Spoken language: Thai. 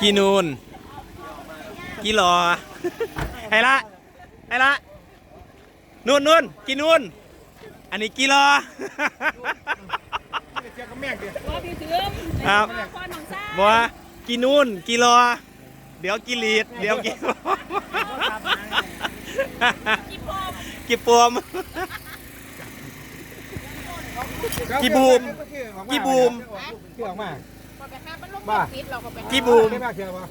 กีนูน กีรอไอ้ละ ไอ้ละ นู่นนู่นกีนูน อันนี้กีรอว่าพี่ถึงครับพ่อหนองซ่าบัวกีนูนกีรอเดี๋ยวกีลีด เดี๋ยวกี กี่พอมกีปวม กีบูมกีบูม เกี่ยวมาพอไปหามันลงบ้าปิดเราก็ไปกีบูม ไม่บ้าเกี่ยวมา